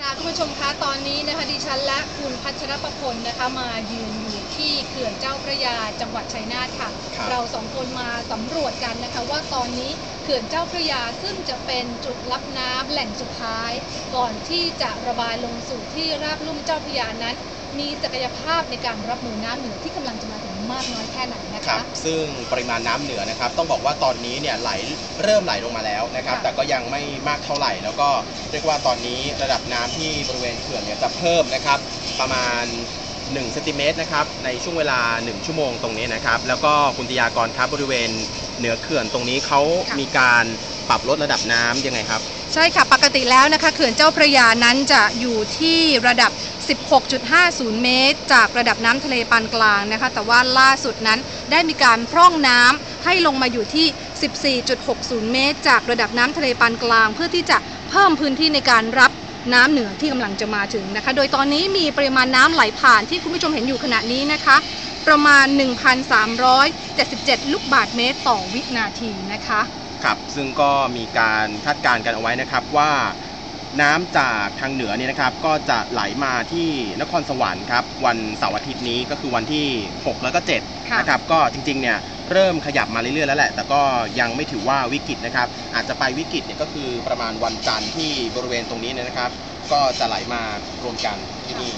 ค่ะคุณผู้ชมคะตอนนี้นะคะดิฉันและคุณพัชรประพลนะคะมายืนอยู่ที่เขื่อนเจ้าพระยาจังหวัดชัยนาทค่ะ ครับ เราสองคนมาสำรวจกันนะคะว่าตอนนี้เขื่อนเจ้าพระยาซึ่งจะเป็นจุดรับน้ำแหล่งสุดท้าย ก่อนที่จะระบายลงสู่ที่ราบลุ่มเจ้าพระยานั้น มีศักยภาพในการรับมือน้ำเหนือที่กำลังจะมาถึง มากน้อยแค่ไหนนะครัคะ บซึ่งปริมาณน้ำเหนือนะครับ ต้องบอกว่าตอนนี้เนี่ยไหลเริ่มไหลลงมาแล้วนะครับ ค่ะแต่ก็ยังไม่มากเท่าไหร่ แล้วก็เรียกว่าตอนนี้ระดับน้ำที่บริเวณเขื่อนเนี่ยจะเพิ่มนะครับ ประมาณ1เซนติเมตรนะครับ ในช่วงเวลา 1 ชั่วโมงตรงนี้นะครับ แล้วก็คุณติยากรครับบริเวณเหนือเขื่อนตรงนี้เขาค่ะ มีการปรับลดระดับน้ำยังไงครับ ใช่ค่ะปกติแล้วนะคะเขื่อนเจ้าพระยานั้นจะอยู่ที่ระดับ 16.50 เมตร จากระดับน้ำทะเลปานกลางนะคะ แต่ว่าล่าสุดนั้นได้มีการพร่องน้ำให้ลงมาอยู่ที่ 14.60 เมตร จากระดับน้ำทะเลปานกลาง เพื่อที่จะเพิ่มพื้นที่ในการรับน้ำเหนือที่กำลังจะมาถึงนะคะ โดยตอนนี้มีปริมาณน้ำไหลผ่านที่คุณผู้ชมเห็นอยู่ขณะนี้นะคะ ประมาณ 1,377 ลูกบาศก์เมตรต่อวินาทีนะคะ ครับซึ่งก็มีการคาดการณ์กันเอาไว้นะครับว่าน้ำจากทางเหนือเนี่ยนะครับก็จะไหลมาที่นครสวรรค์ครับวันเสาร์อาทิตย์นี้ก็คือวันที่ 6 แล้วก็7ค่ะนะครับก็จริงๆเนี่ยเริ่มขยับมาเรื่อยๆแล้วแหละ แต่ก็ยังไม่ถือว่าวิกฤตนะครับ อาจจะไปวิกฤตเนี่ยก็คือประมาณวันจันทร์ที่บริเวณตรงนี้เนยนะครับ ก็จะไหลมารวมกันที่นี่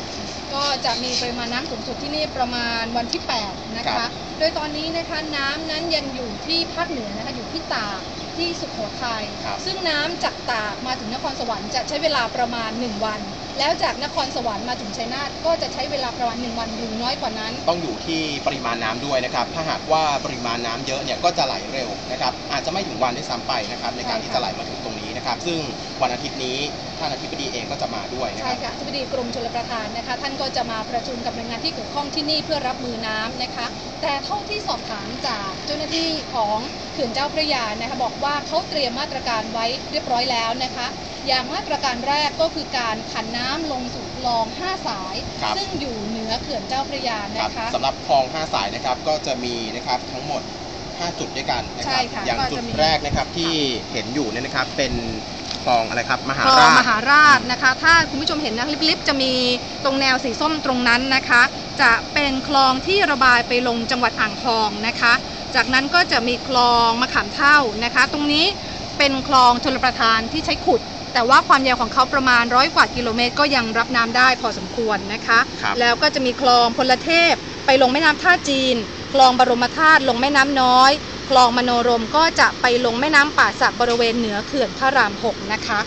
ก็จะมีปริมาณน้ำสูงสุดที่นี่ประมาณวันที่ 8 นะครัคะ บ โดยตอนนี้นะคะน้ำนั้นยังอยู่ที่ภาคเหนือนะคะอยู่ที่ตากที่สุโขทัย ครับ ซึ่งน้ำจากตากมาถึงนครสวรรค์จะใช้เวลาประมาณ 1 วัน แล้วจากนครสวรรค์มาถึงชัยนาทก็จะใช้เวลาประมาณ 1 วันหรือน้อยกว่านั้น ต้องอยู่ที่ปริมาณน้ำด้วยนะครับ ถ้าหากว่าปริมาณน้ำเยอะเนี่ยก็จะไหลเร็วนะครับ อาจจะไม่ถึงวันด้วยซ้ำไปนะครับในการที่จะไหลมาถึงตรงนี้ นะครับ ซึ่งวันอาทิตย์นี้ท่านอธิบดีเองก็จะมาด้วยนะคใช่รับค่ะอธิบดีกรมชลประทานนะคะ ท่านก็จะมาประชุมกับหน่วยงานที่เกี่ยวข้องที่นี่เพื่อรับมือน้ำนะคะ แต่เท่าที่สอบถามจากเจ้าหน้าที่ของเขื่อนเจ้าพระยานะคะบอกว่าเขาเตรียมมาตรการไว้เรียบร้อยแล้วนะคะอย่างมาตรการแรกก็คือการผันน้ำลงสู่คลอง 5 สายครับซึ่งอยู่เหนือเขื่อนเจ้าพระยาครับนะคะสำหรับคลอง 5 สายนะครับก็จะมีนะครับทั้งหมด 5 จุดด้วยกันนะคใช่รับค่ะอย่างก็จุจะดมี แรกนะครับที่เห็นอยู่เนี่ยนะครับเป็นคลองอะไรครับมหาคลองราช มหาราชนะคะ ถ้าคุณผู้ชมเห็นนะลิฟต์ๆจะมีตรงแนวสีส้มตรงนั้นนะคะ จะเป็นคลองที่ระบายไปลงจังหวัดอ่างทองนะคะ จากนั้นก็จะมีคลองมะขามเท่านะคะ ตรงนี้เป็นคลองชลประทานที่ใช้ขุด แต่ว่าความยาวของเขาประมาณร้อยกว่ากิโลเมตร ก็ยังรับน้ำได้พอสมควรนะคะ ครับ แล้วก็จะมีคลองพลเทพไปลงแม่น้ำท่าจีนค ลองบรมธาตุลงแม่น้ำน้อย คลองมโนรมก็จะไปลงแม่น้ำป่าสักบริเวณเหนือเขื่อนพระรามหกนะคะ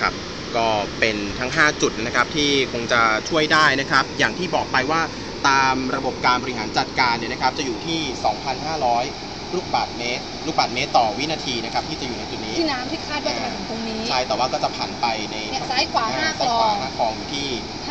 ครับก็เป็นทั้ง 5 จุดนะครับที่คงจะช่วยได้นะครับ อย่างที่บอกไปว่าตามระบบการบริหารจัดการเนี่ยนะครับ จะอยู่ที่ 2,500 ลูกบาศก์เมตร ลูกบาศก์เมตรต่อวินาทีนะครับ ที่จะอยู่ในจุดนี้ที่น้ำที่คาดว่าจะมาถึงตรงนี้ ใช่แต่ว่าก็จะผันไปในเนี่ยซ้ายขวาห้าซ้ยคลขอวางห้าคลองอยู่ที่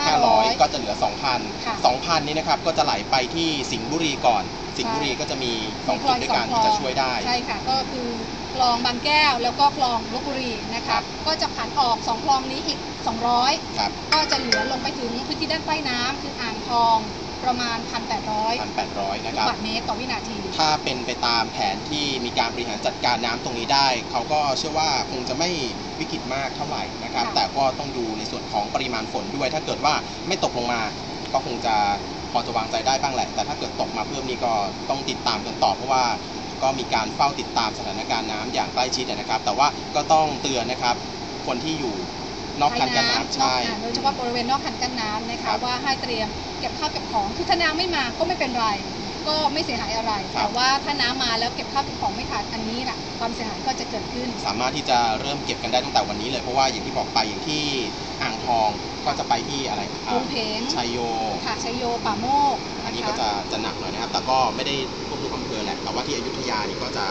500 500ก็จะเหลือ 2,000 ค่ะ 2,000 นี้นะครับ ก็จะไหลไปที่สิงห์บุรีก่อน สิงห์บุรีก็จะมีสองจุดด้วยกันที่จะช่วยได้ ใช่ค่ะ ก็คือคลองบางแก้วแล้วก็คลองลบบุรีนะคะก็จะผันออกสองคลองนี้อีก 200 ครับก็จะเหลือลงไปถึงพื้นที่ด้านใต้น้ำคืออ่างทองประมาณ 1,800 1,800 ลูนะกครับ บาศก์เมตรต่อวินาที ถ้าเป็นไปตามแผนที่มีการบริหารจัดการน้ำตรงนี้ได้ เขาก็เชื่อว่าคงจะไม่วิกฤตมากเท่าไหร่นะครับ ค่ะ แต่ก็ต้องดูในส่วนของปริมาณฝนด้วย ถ้าเกิดว่าไม่ตกลงมา ก็คงจะพอจะวางใจได้บ้างแหละ แต่ถ้าเกิดตกมาเพิ่มนี่ก็ต้องติดตามกันต่อเพราะว่าก็มีการเฝ้าติดตามสถานการณ์น้ำอย่างใกล้ชิดนะครับ แต่ว่าก็ต้องเตือนนะครับคนที่อยู่นอกคันกั้นน้ำใช่อ่าโดยเฉพาะบริเวณนอกคันกั้นน้ำนะครัคะบว่าให้เตรียมเก็บข้าวเก็บของคือถ้าน้ำไม่มาก็ไม่เป็นไร ก็ไม่เสียหายอะไร ครับ แต่ว่าถ้าน้ำมาแล้วเก็บข้าวเก็บของไม่ทันอันนี้แหละความเสียหายก็จะเกิดขึ้น สามารถที่จะเริ่มเก็บกันได้ตั้งแต่วันนี้เลยเพราะว่าอย่างที่บอกไปอย่างที่อ่างทองก็จะไปที่อะไรคโพรับงเพงชัยโย ค่ะชัยโยป่าโมกอันนะนี้คะก็จะจะหนักหน่อยนะครับ แต่ก็ไม่ได้ควบคุมอำเภอแหละ แต่ว่าที่อยุธยานี่ก็จะ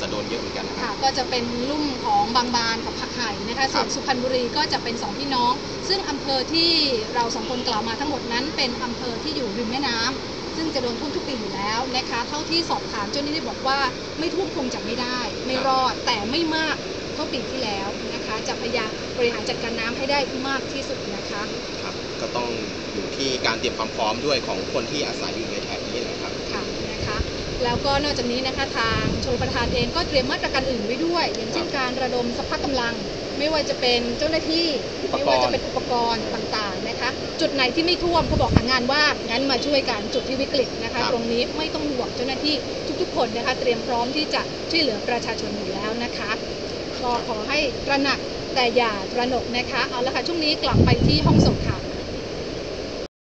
จะโดนเยอะเหมือนกันนะคค่ะรับก็จะเป็นลุ่มของบางบานกับผักไห่นะคะส่วนครับสุพรรณบุรีก็จะเป็นสองพี่น้อง ซึ่งอำเภอที่เราสองคนกล่าวมาทั้งหมดนั้นเป็นอำเภอที่อยู่ริมแม่น้ำ ซึ่งจะโดนท่วมทุกปีอยู่แล้วนะคะเท่าที่สอบถามเจ้าหน้าที่บอกว่าไม่ท่วมคงจะไม่ได้ ไม่รอดแต่ไม่มากเท่าปีที่แล้วนะคะจะพยายามบริหารจัดการน้ำให้ได้มากที่สุดนะคะครับก็ต้องอยู่ที่การเตรียมความพร้อมด้วยของคนที่อาศัยอยู่ในแถบนี้นะครับค่ะนะคะแล้วก็นอกจากนี้นะคะทางชลประทานเองก็เตรียมมาตรการอื่นไว้ด้วย อย่างเช่นการระดมสภาพกำลัง ไม่ว่าจะเป็นเจ้าหน้าที่อุปกรณ์ไม่ว่าจะเป็นอุปกรณ์ต่างๆนะคะ จุดไหนที่ไม่ท่วมเขาบอกหางานว่างงั้นมาช่วยกันจุดที่วิกฤตนะคะ ตรงนี้ไม่ต้องห่วงเจ้าหน้าที่ทุกๆ คนนะคะ เตรียมพร้อมที่จะช่วยเหลือประชาชนอยู่แล้วนะคะก็ขอให้ตระหนักแต่อย่าตระหนกนะคะเอาละค่ะช่วงนี้กลับไปที่ห้องส่งข่าว